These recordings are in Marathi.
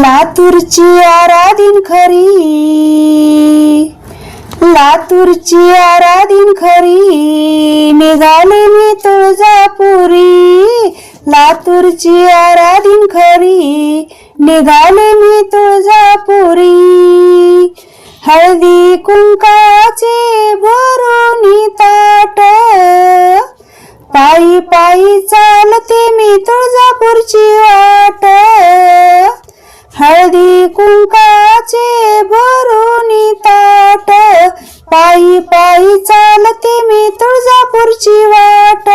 लातूरची आराधीन खरी. लातूरची आराधीन खरी. निघाले मी तुळजापुरी. लातूरची आराधीन खरी. निघाले मी तुळजापुरी. हळदी कुंकाचे भरून ताट. पायी पायी चालते मी तुळजा पायी चालते मी तुळजापूरची वाट.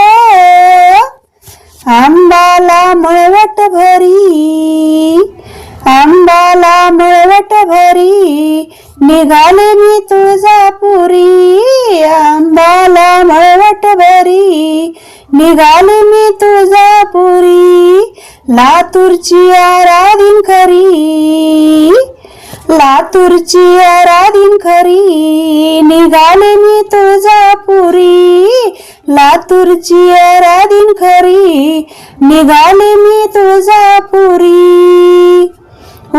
आंबाला मळवट भरी. आंबाला मळवट भरी. निघाले मी तुळजापुरी. आंबाला मळवट भरी. निघाले मी तुळजापुरी. लातूरची आराधीन खरी. लातूरची आराधीन खरी निघाले मी तुळजापुरी. लातूरची आराधीन खरी निघाले मी तुळजापुरी.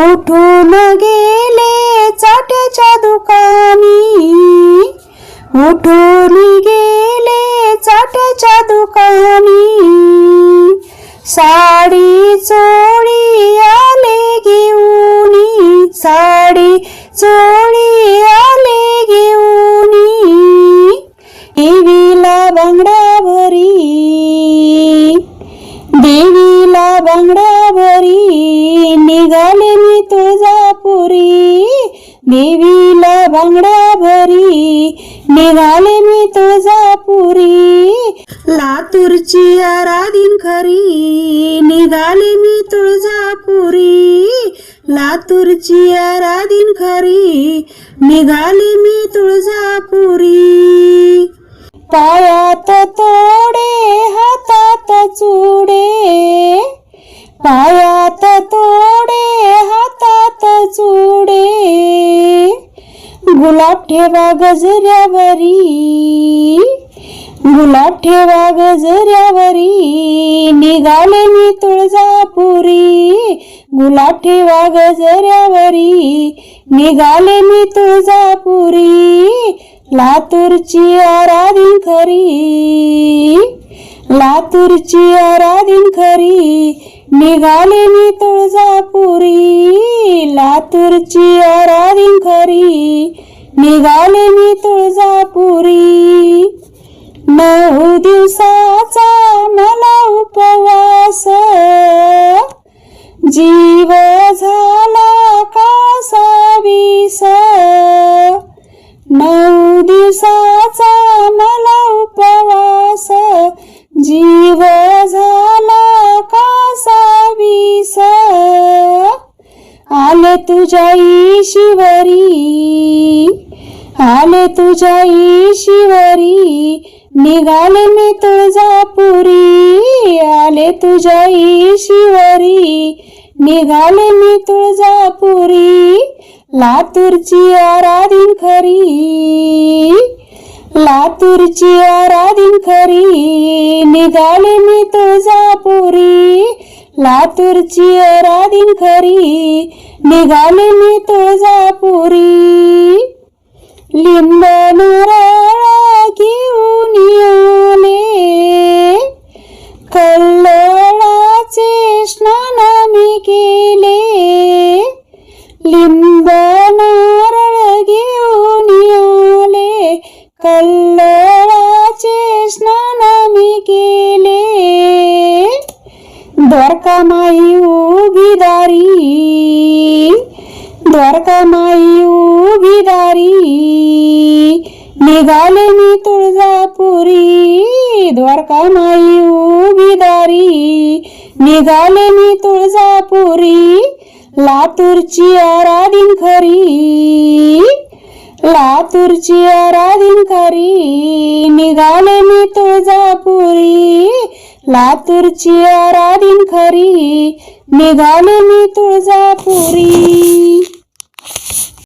उठून गेले चाट्याच्या दुकानी. उठून गेले चाट्याच्या दुकानी. साडी चोळी आले घेऊ चोळी आले घेऊन. देवीला बांगड्यावरी. देवीला बांगड्यावरी. निघाले मी तुळजापुरी. देवीला बांगड्यावरी. निघाले मी तुळजापुरी. लातूरची आराधीन खरी. निघाले मी तुळजापुरी. लातूरची आराधीन खरी निघाली मी तुळजापुरी. पायात तोडे हातात चुडे. पायात तोडे हातात चुडे. गुलाब ठेवा गजऱ्यावरी. गुलाब ठेवा गजऱ्यावरी निघाले मी तुळजापुरी. गुलाब ठेवा गजऱ्यावरी निघाले मी तुळजापुरी. लातूरची आराधीन खरी लातूरची आराधीन खरी निघाले मी तुळजापुरी. लातूरची आराधीन खरी निघाले मी तुळजापुरी. जीव झाला कासावीस नऊ दिवसाचा मला उपवास जीव झाला कासावीस आले तुझ्या ईशिवरी. आले तुझ्या ईशिवरी. निघाले मी तुळजापुरी. आले तुझ्या ईशिवरी. निघाले मी तुळजापुरी लातूरची आराधीन खरी. लातूरची आराधीन खरी निघाले मी तुळजापुरी लातूरची आराधीन खरी निघाले मी तुळजापुरी. लिंब नारळ घेऊन आले द्वारकामाई उभी दारी द्वारकामाई उभी दारी निघाले मी तुळजापुरी द्वारकामाई उभी दारी निघाले मी तुळजापुरी लातूरची आराधीन खरी लातूरची आराधीन खरी निघाले मी तुळजापुरी लातूरची आराधीन खरी निघाले मी तुळजापुरी.